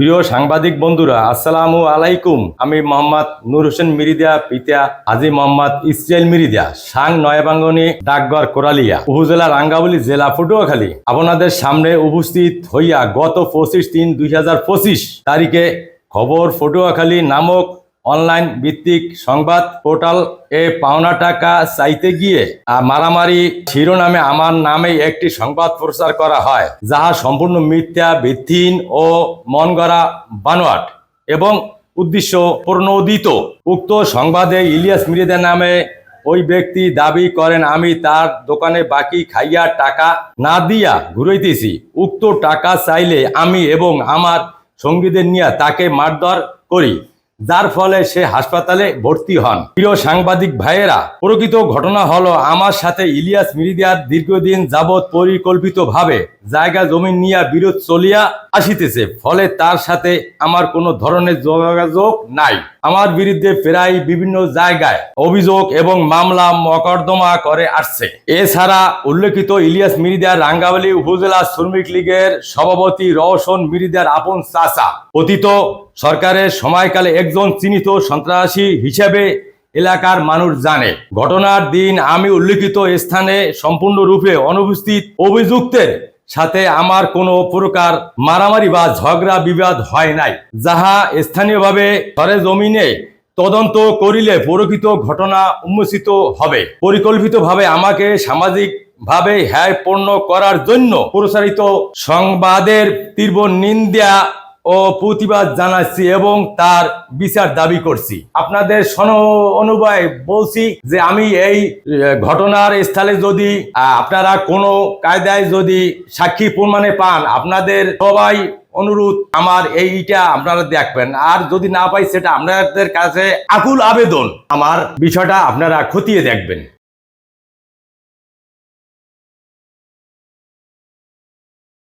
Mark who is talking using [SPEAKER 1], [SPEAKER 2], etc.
[SPEAKER 1] প্রিয় সাংবাদিক বন্ধুরা, আসসালামু আলাইকুম। আমি মোহাম্মদ নূর হোসেন মিরিদিয়া পিতা হাজি মোহাম্মদ ইসরায়েল মিরিদিয়া, সাং নয়াবাঙ্গনি ডাকঘর কোরালিয়া উপজেলা রাঙ্গাবলী জেলা ফটুয়াখালী আপনাদের সামনে উপস্থিত হইয়া গত পঁচিশ তিন দুই তারিখে খবর ফটুয়াখালী নামক অনলাইন ভিত্তিক সংবাদ পোর্টাল এ পাওনা টাকা চাইতে গিয়ে মারামারি শিরোনামে আমার নামে একটি সংবাদ প্রচার করা হয়, যাহা সম্পূর্ণ মিথ্যা, ভিত্তিহীন ও মন গড়া বানোয়াট এবং উদ্দেশ্য প্রণোদিত উক্ত সংবাদে ইলিয়াস মিরিদা নামে ওই ব্যক্তি দাবি করেন, আমি তার দোকানে বাকি খাইয়া টাকা না দিয়া ঘুরাইতেছি। উক্ত টাকা চাইলে আমি এবং আমার সঙ্গীদের নিয়ে তাকে মারধর করি। যার ফলে সে হাসপাতালে ভর্তি হন। প্রিয় সাংবাদিক ভাইয়েরা, প্রকৃত ঘটনা হলো, আমার সাথে ইলিয়াস মিরিদিয়ার দীর্ঘদিন যাবৎ পরিকল্পিতভাবে জায়গা জমি নিয়ে বিরোধ চলিয়া আসিতেছে, ফলে তার সাথে আমার কোনো ধরনের যোগাযোগ নাই। আমার বিরুদ্ধে প্রায় বিভিন্ন জায়গায় অভিযোগ এবং মামলা মকদ্দমা করে আসছে। এছাড়া উল্লেখিত ইলিয়াস মিরিদিয়ার রাঙ্গাবালী উপজেলা শ্রমিক লীগের সভাপতি রওশন মিরিদার আপন চাচা। অতীত সরকারের সময়কালে একজন চিহ্নিত সন্ত্রাসী হিসেবে এলাকার মানুষ জানে। ঘটনার দিন আমি উল্লেখিত স্থানে সম্পূর্ণরূপে অনুপস্থিত। অভিযুক্তের সাথে আমার কোনো প্রকার মারামারি বা ঝগড়া বিবাদ হয় নাই। যাহা স্থানীয়ভাবে সরেজমিনে তদন্ত করিলে প্রকৃত ঘটনা উন্মোচিত হবে। পরিকল্পিতভাবে আমাকে সামাজিক ভাবে হ্যায় পণ্য করার জন্য প্রসারিত সংবাদের তীব্র নিন্দা ও প্রতিবাদ জানাচ্ছি এবং তার বিচার দাবি করছি। আপনাদের সন অনুভয় বলছি যে আমি এই ঘটনার স্থলে যদি আপনারা কোনো কায়দায় যদি সাক্ষী প্রমাণে পান, আপনাদের সবাই অনুরোধ আমার এইটা আপনারা দেখবেন। আর যদি না পাই সেটা আপনাদের কাছে আকুল আবেদন। আমার বিষয়টা আপনারা খতিয়ে দেখবেন।